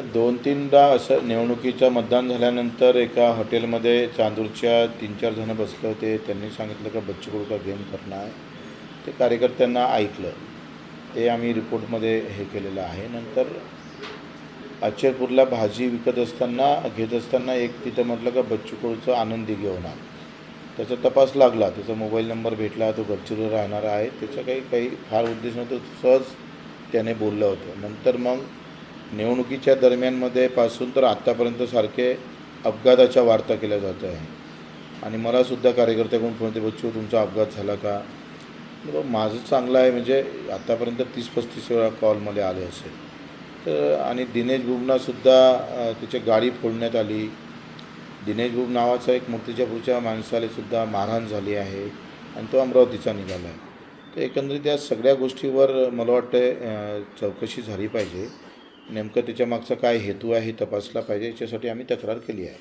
दोन तीनदा असं निवडणुकीचं मतदान झाल्यानंतर एका हॉटेलमध्ये चांदूरच्या तीन चार जणं बसले होते. त्यांनी सांगितलं का बच्चू कडू का गेम करणार. ते कार्यकर्त्यांना ऐकलं. ते आम्ही रिपोर्टमध्ये हे केलेलं आहे. नंतर अचलपूरला भाजी विकत असताना घेत असताना एक तिथं म्हटलं का बच्चू कडूचा आनंदी घेऊन आण. त्याचा तपास लागला. त्याचा मोबाईल नंबर भेटला. तो गडचिरोली राहणार आहे. त्याचा काही काही फार उद्देश नव्हतं. सहज त्याने बोललं होतं. नंतर मग निवडणुकीच्या दरम्यानमध्ये पासून तर आत्तापर्यंत सारखे अपघाताच्या वार्ता केल्या जात आहे. आणि मलासुद्धा कार्यकर्त्याकडून फोन ते बच्चू तुमचा अपघात झाला का? माझं चांगलं आहे म्हणजे आत्तापर्यंत तीस पस्तीस वेळा कॉल मला आले असेल. तर आणि दिनेश बुबनासुद्धा त्याची गाडी फोडण्यात आली. दिनेश बुब नावाचा एक मूर्तिजापूरच्या माणसालासुद्धा मारहाण झाली आहे आणि तो अमरावतीचा निघाला आहे. तर एकंदरीत या सगळ्या गोष्टीवर मला वाटतं चौकशी झाली पाहिजे. नेमकं त्याच्या मागचा काय हेतू आहे तपासला पाहिजे याच्यासाठी आम्ही तक्रार केली आहे.